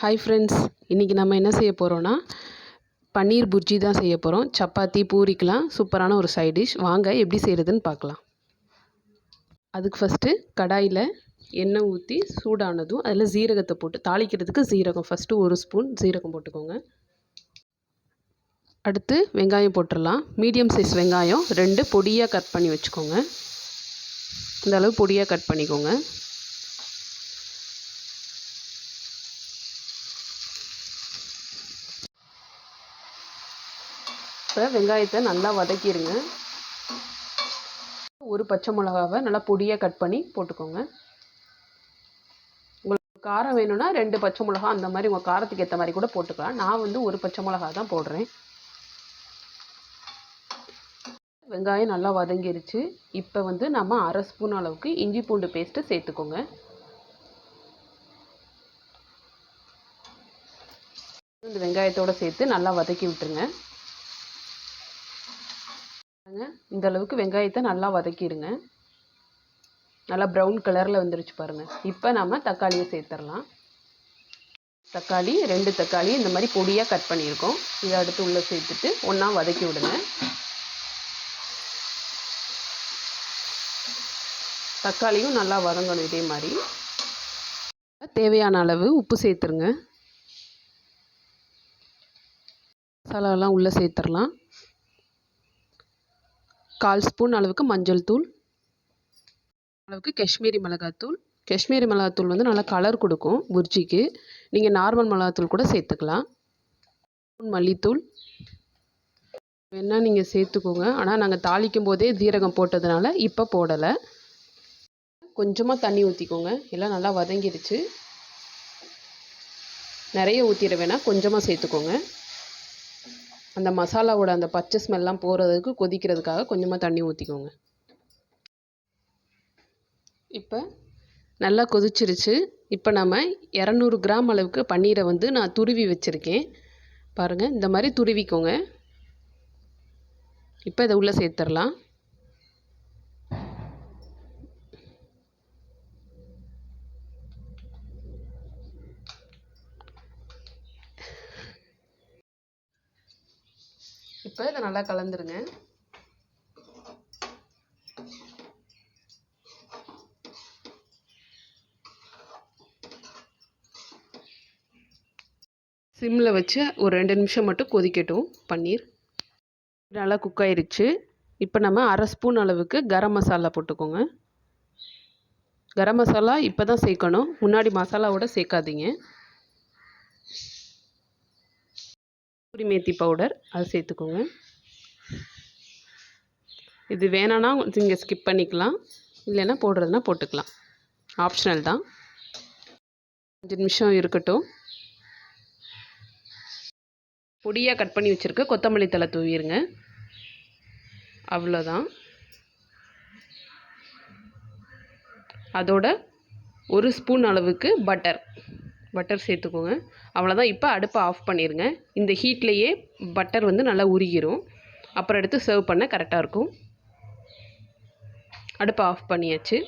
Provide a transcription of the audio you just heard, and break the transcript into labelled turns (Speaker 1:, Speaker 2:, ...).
Speaker 1: Hi friends இன்றைக்கி நம்ம என்ன செய்ய போகிறோன்னா பன்னீர் புர்ஜி தான் செய்ய போகிறோம் சப்பாத்தி பூரிக்கெலாம் சூப்பரான ஒரு சைட் டிஷ் வாங்க எப்படி செய்கிறதுன்னு பார்க்கலாம். அதுக்கு ஃபஸ்ட்டு கடாயில் எண்ணெய் ஊற்றி சூடானதும் அதில் ஜீரகத்தை போட்டு தாளிக்கிறதுக்கு ஜீரகம் ஃபஸ்ட்டு ஒரு ஸ்பூன் ஜீரகம் போட்டுக்கோங்க. அடுத்து வெங்காயம் போட்டுடலாம். மீடியம் சைஸ் வெங்காயம் ரெண்டு பொடியாக கட் பண்ணி வச்சுக்கோங்க. இந்த அளவு பொடியாக கட் பண்ணிக்கோங்க. இப்போ வெங்காயத்தை நல்லா வதக்கிடுங்க ஒரு பச்சை மிளகாவை நல்லா பொடியாக கட் பண்ணி போட்டுக்கோங்க. உங்களுக்கு காரம் வேணும்னா ரெண்டு பச்சை மிளகா அந்த மாதிரி உங்கள் காரத்துக்கு ஏற்ற மாதிரி கூட போட்டுக்கலாம். நான் வந்து ஒரு பச்சை மிளகா தான் போடுறேன். வெங்காயம் நல்லா வதங்கிருச்சு. இப்போ வந்து நம்ம அரை ஸ்பூன் அளவுக்கு இஞ்சி பூண்டு பேஸ்ட்டு சேர்த்துக்கோங்க. இந்த வெங்காயத்தோடு சேர்த்து நல்லா வதக்கி விட்டுருங்க. இந்த அளவுக்கு வெங்காயத்தை நல்லா வதக்கிடுங்க. நல்லா ப்ரௌன் கலரில் வந்துருச்சு பாருங்கள் இப்போ நம்ம தக்காளியை சேர்த்துடலாம் தக்காளி ரெண்டு தக்காளி இந்த மாதிரி பொடியாக கட் பண்ணியிருக்கோம். இதை அடுத்து உள்ளே சேர்த்துட்டு ஒன்றா வதக்கி விடுங்க. தக்காளியும் நல்லா வதங்கணும் இதே மாதிரி. தேவையான அளவு உப்பு சேர்த்துருங்க. மசாலாலாம் உள்ளே சேர்த்துடலாம். கால் ஸ்பூன் அளவுக்கு மஞ்சள் தூள். அளவுக்கு காஷ்மீரி மிளகாத்தூள் காஷ்மீரி மிளகாத்தூள் வந்து நல்லா கலர் கொடுக்கும் புர்ஜிக்கு. நீங்கள் நார்மல் மிளகாத்தூள் கூட சேர்த்துக்கலாம். மல்லித்தூள். வேணால் நீங்கள் சேர்த்துக்கோங்க. ஆனால் நாங்கள் தாளிக்கும் போதே ஜீரகம் போட்டதுனால இப்போ போடலை. கொஞ்சமாக தண்ணி ஊற்றிக்கோங்க எல்லாம் நல்லா வதங்கிடுச்சு நிறைய ஊற்றிட வேணால் கொஞ்சமாக சேர்த்துக்கோங்க. அந்த மசாலாவோட அந்த பச்சை ஸ்மெல்லாம் போகிறதுக்கு கொதிக்கிறதுக்காக கொஞ்சமாக தண்ணி ஊற்றிக்கோங்க இப்போ நல்லா கொதிச்சிருச்சு. இப்போ நம்ம இரநூறு கிராம் அளவுக்கு பன்னீரை வந்து நான் துருவி வச்சுருக்கேன். பாருங்கள் இந்த மாதிரி துருவிக்கோங்க. இப்போ இதை உள்ளே சேர்த்துடலாம். இப்போ இதை நல்லா கலந்துருங்க. சிம்மில் வச்சு ஒரு ரெண்டு நிமிஷம் மட்டும் கொதிக்கட்டும் பன்னீர். நல்லா குக் ஆயிருச்சு. இப்போ நம்ம அரை ஸ்பூன் அளவுக்கு கரம் மசாலா போட்டுக்கோங்க. கரம் மசாலா இப்போ தான் சேர்க்கணும். முன்னாடி மசாலாவோட சேர்க்காதீங்க. கஸ்தூரி மேத்தி பவுடர் அது சேர்த்துக்கோங்க. இது வேணான்னா நீங்கள் ஸ்கிப் பண்ணிக்கலாம். இல்லைன்னா போடுறதுனா போட்டுக்கலாம். ஆப்ஷனல் தான். அஞ்சு நிமிஷம் இருக்கட்டும். பொடியாக கட் பண்ணி வச்சுருக்க கொத்தமல்லி தலை தூவிடுங்க அவ்வளோதான் அதோட ஒரு ஸ்பூன் அளவுக்கு பட்டர் பட்டர் சேர்த்துக்கோங்க. அவ்வளோதான் இப்போ அடுப்பை ஆஃப் பண்ணிடுங்க இந்த ஹீட்லேயே பட்டர் வந்து நல்லா உருகிரும். அப்புறம் எடுத்து சர்வ் பண்ண கரெக்டாக இருக்கும். அடுப்பை ஆஃப் பண்ணியாச்சு.